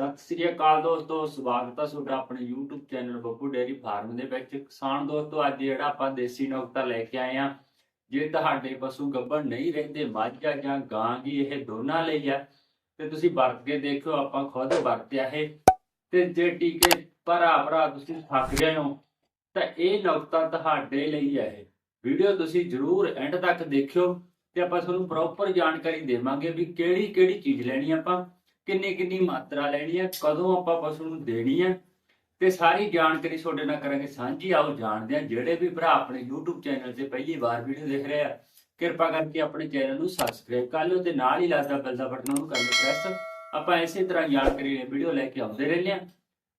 ਸਤਿ ਸ੍ਰੀ ਅਕਾਲ ਦੋਸਤੋ, ਸਵਾਗਤ ਹੈ ਤੁਹਾਡਾ ਆਪਣੇ YouTube channel Babbu dairy farm ਦੇ ਵਿੱਚ। ਕਿਸਾਨ ਦੋਸਤੋ, ਅੱਜ ਜਿਹੜਾ ਆਪਾਂ ਦੇਸੀ ਨੁਕਤਾ ਲੈ ਕੇ ਆਏ ਆ, ਜੇ ਤੁਹਾਡੇ ਪਸ਼ੂ ਗੱਭਣ ਨਹੀਂ ਰਹਿੰਦੇ, ਮੱਝ ਜਾਂ ਗਾਂ ਦੀ ਇਹ ਦੋਨਾਂ ਲਈ ਆ। ਤੇ ਤੁਸੀਂ ਵਰਤ ਕੇ ਦੇਖੋ ਆਪਾਂ ਖੁਦ ਵਰਤਿਆ ਇਹ। ਤੇ ਜੇ ਟੀਕੇ ਭਰਾ ਭਰਾ ਤੁਸੀਂ ਥੱਕ ਗਏ ਹੋ, ਤਾਂ ਇਹ ਨੁਕਤਾ ਤੁਹਾਡੇ ਲਈ ਹੈ ਇਹ। ਵੀਡੀਓ ਤੁਸੀਂ ਜਰੂਰ ਐਂਡ ਤੱਕ ਦੇਖਿਓ, ਤੇ ਆਪਾਂ ਤੁਹਾਨੂੰ ਪ੍ਰੋਪਰ ਜਾਣਕਾਰੀ ਦੇਵਾਂਗੇ ਵੀ ਕਿਹੜੀ ਕਿਹੜੀ ਚੀਜ਼ ਲੈਣੀ ਆਪਾਂ। ਕਿੰਨੀ ਕਿੰਨੀ ਮਾਤਰਾ ਲੈਣੀ ਹੈ, ਕਦੋਂ ਆਪਾਂ ਪਸ਼ੂ ਨੂੰ ਦੇਣੀ ਹੈ, ਤੇ ਸਾਰੀ ਜਾਣਕਾਰੀ ਤੁਹਾਡੇ ਨਾਲ ਕਰਾਂਗੇ ਸਾਂਝੀ। ਆਓ ਜਾਣਦੇ ਹਾਂ, ਜਿਹੜੇ ਵੀ ਭਰਾ ਆਪਣੇ YouTube ਚੈਨਲ ਤੇ ਪਹਿਲੀ ਵਾਰ ਵੀਡੀਓ ਦੇਖ ਰਹੇ ਆ, ਕਿਰਪਾ ਕਰਕੇ ਆਪਣੇ ਚੈਨਲ ਨੂੰ ਸਬਸਕ੍ਰਾਈਬ ਕਰ ਲਿਓ ਤੇ ਨਾਲ ਹੀ ਲੱਗਦਾ ਬੈਲ ਦਾ ਬਟਨ ਨੂੰ ਕਰ ਲਓ ਪ੍ਰੈਸ ਆਪਾਂ ਇਸੇ ਤਰ੍ਹਾਂ ਜਾਣਕਾਰੀ ਲਈ ਵੀਡੀਓ ਲੈ ਕੇ ਆਉਂਦੇ ਰਹਿੰਦੇ ਹਾਂ।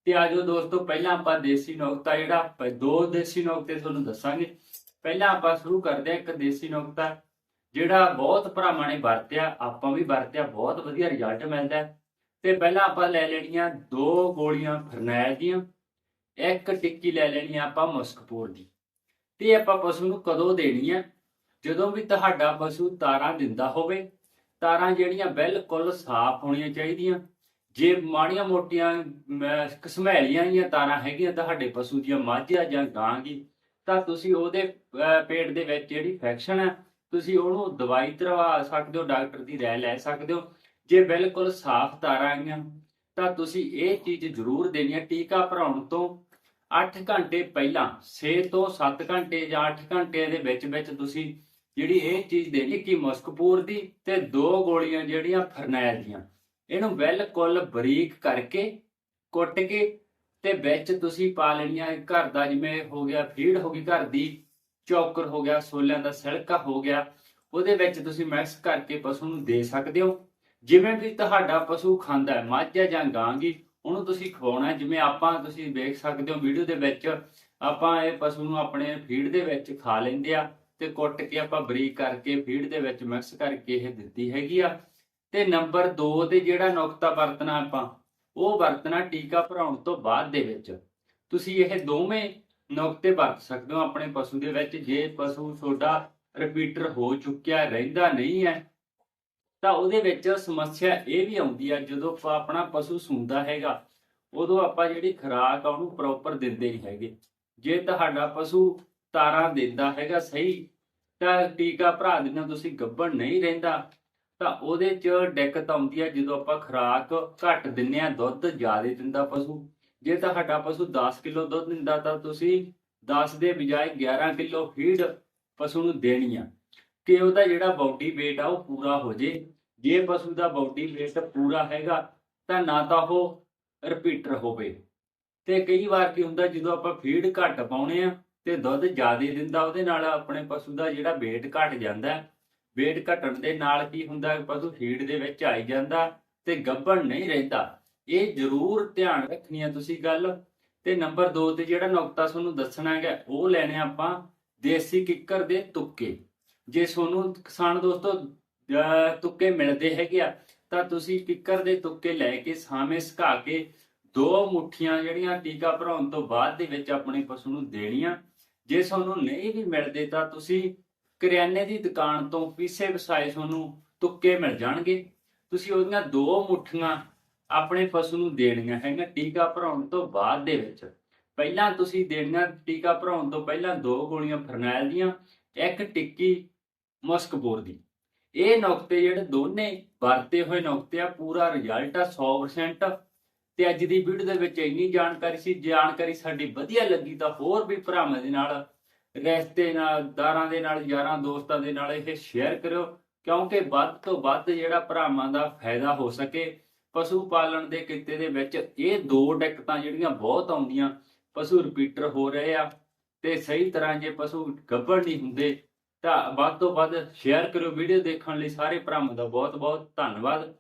ਤੇ ਆਜੋ ਦੋਸਤੋ, ਪਹਿਲਾਂ ਆਪਾਂ ਦੇਸੀ ਨੁਕਤਾ ਜਿਹੜਾ ਦੋ ਦੇਸੀ ਨੁਕਤੇ ਤੁਹਾਨੂੰ ਦੱਸਾਂਗੇ। ਪਹਿਲਾਂ ਆਪਾਂ ਸ਼ੁਰੂ ਕਰਦੇ ਹਾਂ ਇੱਕ ਦੇਸੀ ਨੁਕਤਾ, ਜਿਹੜਾ ਬਹੁਤ ਭਰਾਵਾਂ ਨੇ ਵਰਤਿਆ, ਆਪਾਂ ਵੀ ਵਰਤਿਆ, ਬਹੁਤ ਵਧੀਆ ਰਿਜ਼ਲਟ ਮਿਲਦਾ ਤੇ ਪਹਿਲਾਂ ਆਪਾਂ ਲੈ ਲੈਣੀਆਂ ਦੋ ਗੋਲੀਆਂ ਫਰਨੈਲ ਦੀਆਂ, ਇੱਕ ਟਿੱਕੀ ਲੈ ਲੈਣੀ ਆ ਆਪਾਂ ਮੁਸਕਪੂਰ ਦੀ। ਤੇ ਆਪਾਂ ਪਸ਼ੂ ਨੂੰ ਕਦੋਂ ਦੇਣੀ ਹੈ ਜਦੋਂ ਵੀ ਤੁਹਾਡਾ ਪਸ਼ੂ ਤਾਰਾਂ ਦਿੰਦਾ ਹੋਵੇ, ਤਾਰਾਂ ਜਿਹੜੀਆਂ ਬਿਲਕੁਲ ਸਾਫ਼ ਹੋਣੀਆਂ ਚਾਹੀਦੀਆਂ। ਜੇ ਮਾੜੀਆਂ ਮੋਟੀਆਂ ਕਸਮੈਲੀਆਂ ਦੀਆਂ ਤਾਰਾਂ ਹੈਗੀਆਂ ਤੁਹਾਡੇ ਪਸ਼ੂ ਦੀਆਂ ਮਾਝਾ ਜਾਂ ਗਾਂ ਦੀ, ਤਾਂ ਤੁਸੀਂ ਉਹਦੇ ਪੇਟ ਦੇ ਵਿੱਚ ਜਿਹੜੀ ਇਨਫੈਕਸ਼ਨ ਹੈ ਤੁਸੀਂ ਉਹਨੂੰ ਦਵਾਈ ਤਰਵਾ ਸਕਦੇ ਹੋ, ਡਾਕਟਰ ਦੀ ਰਾਏ ਲੈ ਸਕਦੇ ਹੋ। ਜੇ ਬਿਲਕੁਲ ਸਾਫ਼ ਤਾਰਾਂ ਆਈਆਂ, ਤਾਂ ਤੁਸੀਂ ਇਹ ਚੀਜ਼ ਜ਼ਰੂਰ ਦੇਣੀ ਹੈ ਟੀਕਾ ਭਰਾਉਣ ਤੋਂ। 8 ਘੰਟੇ ਪਹਿਲਾਂ 6 ਤੋਂ 7 ਘੰਟੇ ਜਾਂ 8 ਘੰਟੇ ਦੇ ਵਿੱਚ ਵਿੱਚ ਤੁਸੀਂ ਜਿਹੜੀ ਇਹ ਚੀਜ਼ ਦੇਣੀ ਕਿ ਮੁਸਕਪੂਰ ਦੀ ਤੇ ਦੋ ਗੋਲੀਆਂ ਜਿਹੜੀਆਂ ਫਰਨੈਲ ਦੀਆਂ। ਇਹਨੂੰ ਬਿਲਕੁਲ ਬਰੀਕ ਕਰਕੇ ਕੁੱਟ ਕੇ ਤੇ ਵਿੱਚ ਤੁਸੀਂ ਪਾ ਲੈਣੀਆਂ। ਘਰ ਦਾ ਜਿਵੇਂ ਹੋ ਗਿਆ, ਫੀਡ ਹੋ ਗਈ, ਘਰ ਦੀ ਚੌਕਰ ਹੋ ਗਿਆ, ਸੋਲਿਆਂ ਦਾ ਸਿਲਕਾ ਹੋ ਗਿਆ, ਉਹਦੇ ਵਿੱਚ ਤੁਸੀਂ ਮਿਕਸ ਕਰਕੇ ਪਸ਼ੂ ਨੂੰ ਦੇ ਸਕਦੇ ਹੋ। ਜਿਵੇਂ ਕਿ ਤੁਹਾਡਾ ਪਸ਼ੂ ਖਾਂਦਾ ਹੈ, ਮੱਝ ਹੈ ਜਾਂ ਗਾਂ ਗੀ ਉਹਨੂੰ ਤੁਸੀਂ ਖਵਾਉਣਾ ਜਿਵੇਂ ਆਪਾਂ ਤੁਸੀਂ ਵੇਖ ਸਕਦੇ ਹੋ ਵੀਡੀਓ ਦੇ ਵਿੱਚ, ਆਪਾਂ ਇਹ ਪਸ਼ੂ ਨੂੰ ਆਪਣੇ ਫੀਡ ਦੇ ਵਿੱਚ ਖਾ ਲੈਂਦੇ ਆ ਤੇ ਕੁੱਟ ਕੇ ਆਪਾਂ ਬਰੀਕ ਕਰਕੇ ਫੀਡ ਦੇ ਵਿੱਚ ਮਿਕਸ ਕਰਕੇ ਇਹ ਦਿੱਤੀ ਹੈਗੀ ਆ। ਤੇ ਨੰਬਰ 2 ਤੇ ਜਿਹੜਾ ਨੁਕਤਾ ਵਰਤਣਾ ਆਪਾਂ, ਉਹ ਵਰਤਣਾ ਟੀਕਾ ਭਰਾਉਣ ਤੋਂ ਬਾਅਦ ਦੇ ਵਿੱਚ। ਤੁਸੀਂ ਇਹ ਦੋਵੇਂ ਨੁਕਤੇ ਵਰਤ ਸਕਦੇ ਹੋ ਆਪਣੇ ਪਸ਼ੂ ਦੇ ਵਿੱਚ। ਜੇ ਪਸ਼ੂ ਤੁਹਾਡਾ ਰਿਪੀਟਰ ਹੋ ਚੁੱਕਿਆ, ਰਹਿੰਦਾ ਨਹੀਂ ਹੈ ਤਾਂ ਉਹਦੇ ਵਿੱਚ ਸਮੱਸਿਆ ਇਹ ਵੀ ਆਉਂਦੀ ਆ, ਜਦੋਂ ਆਪਾਂ ਆਪਣਾ ਪਸ਼ੂ ਸੁੰਦਾ ਹੈਗਾ, ਉਦੋਂ ਆਪਾਂ ਜਿਹੜੀ ਖੁਰਾਕ ਆ ਉਹਨੂੰ ਪ੍ਰੋਪਰ ਦਿੰਦੇ ਨਹੀਂ ਹੈਗੇ। ਜੇ ਤੁਹਾਡਾ ਪਸ਼ੂ ਤਾਰਾਂ ਦਿੰਦਾ ਹੈਗਾ ਸਹੀ, ਤਾਂ ਟੀਕਾ ਭਰਾ ਦੇਣਾ ਤੁਸੀਂ ਗੱਭਣ ਨਹੀਂ ਰਹਿੰਦਾ, ਤਾਂ ਉਹਦੇ 'ਚ ਦਿੱਕਤ ਆਉਂਦੀ ਆ, ਜਦੋਂ ਆਪਾਂ ਖੁਰਾਕ ਘੱਟ ਦਿੰਨੇ ਆ, ਦੁੱਧ ਜ਼ਿਆਦਾ ਦਿੰਦਾ ਪਸ਼ੂ। ਜੇ ਤੁਹਾਡਾ ਪਸ਼ੂ 10 ਕਿਲੋ ਦੁੱਧ ਦਿੰਦਾ, ਤਾਂ ਤੁਸੀਂ 10 ਦੇ ਬਜਾਏ 11 ਕਿਲੋ ਫੀਡ ਪਸ਼ੂ ਨੂੰ ਦੇਣੀ ਆ। ਕਿ ਉਹਦਾ ਜਿਹੜਾ ਬਾਡੀ weight ਆ ਉਹ ਪੂਰਾ ਹੋ ਜੇ। ਜੇ ਪਸ਼ੂ ਦਾ ਬਾਡੀ weight ਪੂਰਾ ਹੈਗਾ, ਤਾਂ ਨਾ ਤਾਂ ਉਹ ਰਿਪੀਟਰ ਹੋਵੇ। ਤੇ ਕਈ ਵਾਰ ਕੀ ਹੁੰਦਾ, ਜਦੋਂ ਆਪਾਂ ਫੀਡ ਘੱਟ ਪਾਉਣੇ ਆ, ਤੇ ਦੁੱਧ ਜ਼ਿਆਦਾ ਦਿੰਦਾ, ਉਹਦੇ ਨਾਲ ਆਪਣੇ ਪਸ਼ੂ ਦਾ ਜਿਹੜਾ weight ਘਟ ਜਾਂਦਾ। weight ਘਟਣ ਦੇ ਨਾਲ ਕੀ ਹੁੰਦਾ, ਪਸ਼ੂ ਫੀਡ ਦੇ ਵਿੱਚ ਆਈ ਜਾਂਦਾ ਤੇ ਗੱਭਣ ਨਹੀਂ ਰਹਿੰਦਾ। ਇਹ ਜ਼ਰੂਰ ਧਿਆਨ ਰੱਖਣੀ ਆ ਤੁਸੀਂ ਗੱਲ। ਤੇ ਨੰਬਰ 2 ਤੇ ਜਿਹੜਾ ਨੁਕਤਾ ਤੁਹਾਨੂੰ ਦੱਸਣਾ ਹੈਗਾ, ਉਹ ਲੈਣੇ ਆਪਾਂ ਦੇਸੀ ਕਿੱਕਰ ਦੇ ਤੁੱਕੇ ਜੇ ਤੁਹਾਨੂੰ ਕਿਸਾਨ ਦੋਸਤੋ, ਅਹ, ਤੁੱਕੇ ਮਿਲਦੇ ਹੈਗੇ ਆ, ਤਾਂ ਤੁਸੀਂ ਕਿੱਕਰ ਦੇ ਤੁੱਕੇ ਲੈ ਕੇ ਸਾਵੇਂ ਸੁਕਾ ਕੇ ਦੋ ਮੁੱਠੀਆਂ ਜਿਹੜੀਆਂ ਟੀਕਾ ਭਰਾਉਣ ਤੋਂ ਬਾਅਦ ਦੇ ਵਿੱਚ ਆਪਣੇ ਪਸ਼ੂ ਨੂੰ ਦੇਣੀਆਂ। ਜੇ ਤੁਹਾਨੂੰ ਨਹੀਂ ਵੀ ਮਿਲਦੇ ਤਾਂ ਤੁਸੀਂ ਕਰਿਆਨੇ ਦੀ ਦੁਕਾਨ ਤੋਂ ਪੀਸੇ ਵਸਾਏ ਤੁਹਾਨੂੰ ਤੁੱਕੇ ਮਿਲ ਜਾਣਗੇ। ਤੁਸੀਂ ਉਹਦੀਆਂ ਦੋ ਮੁੱਠੀਆਂ ਆਪਣੇ ਪਸ਼ੂ ਨੂੰ ਦੇਣੀਆਂ ਹੈਗੀਆਂ ਟੀਕਾ ਭਰਾਉਣ ਤੋਂ ਬਾਅਦ ਦੇ ਵਿੱਚ। ਪਹਿਲਾਂ ਤੁਸੀਂ ਦੇਣੀਆਂ ਟੀਕਾ ਭਰਾਉਣ ਤੋਂ ਪਹਿਲਾਂ ਦੋ ਗੋਲੀਆਂ ਫਰਨੈਲ ਦੀਆਂ, ਇੱਕ ਟਿੱਕੀ ਮੁਸਕਪੂਰ ਦੀ। ਇਹ ਨੁਕਤੇ ਜਿਹੜੇ ਦੋਨੇ ਵਰਤੇ ਹੋਏ ਨੁਕਤੇ ਆ, ਪੂਰਾ ਰਿਜ਼ਲਟ ਆ 100% ਤੇ ਅੱਜ ਦੀ ਵੀਡੀਓ ਦੇ ਵਿੱਚ ਇੰਨੀ ਜਾਣਕਾਰੀ ਸੀ, ਜਾਣਕਾਰੀ ਸਾਡੀ ਵਧੀਆ ਲੱਗੀ ਤਾਂ ਹੋਰ ਵੀ ਭਰਾਵਾਂ ਦੇ ਨਾਲ, ਰਸਤੇ ਨਾਲ, ਦਾਰਾਂ ਦੇ ਨਾਲ, ਯਾਰਾਂ ਦੋਸਤਾਂ ਦੇ ਨਾਲ ਇਹ ਸ਼ੇਅਰ ਕਰਿਓ, ਕਿਉਂਕਿ ਵੱਧ ਤੋਂ ਵੱਧ ਜਿਹੜਾ ਭਰਾਵਾਂ ਦਾ ਫਾਇਦਾ ਹੋ ਸਕੇ। ਪਸ਼ੂ ਪਾਲਣ ਦੇ ਕਿੱਤੇ ਦੇ ਵਿੱਚ ਇਹ ਦੋ ਦਿੱਕਤਾਂ ਜਿਹੜੀਆਂ ਬਹੁਤ ਆਉਂਦੀਆਂ, ਪਸ਼ੂ ਰਿਪੀਟਰ ਹੋ ਰਹੇ ਆ, ਤੇ ਸਹੀ ਤਰ੍ਹਾਂ ਜੇ ਪਸ਼ੂ ਗੱਭਣ ਨਹੀਂ ਹੁੰਦੇ ਤਾਂ ਵੱਧ ਤੋਂ ਵੱਧ ਸ਼ੇਅਰ ਕਰਿਓ ਵੀਡੀਓ ਦੇਖਣ ਲਈ ਸਾਰੇ ਭਰਾਵਾਂ ਦਾ ਬਹੁਤ ਬਹੁਤ ਧੰਨਵਾਦ।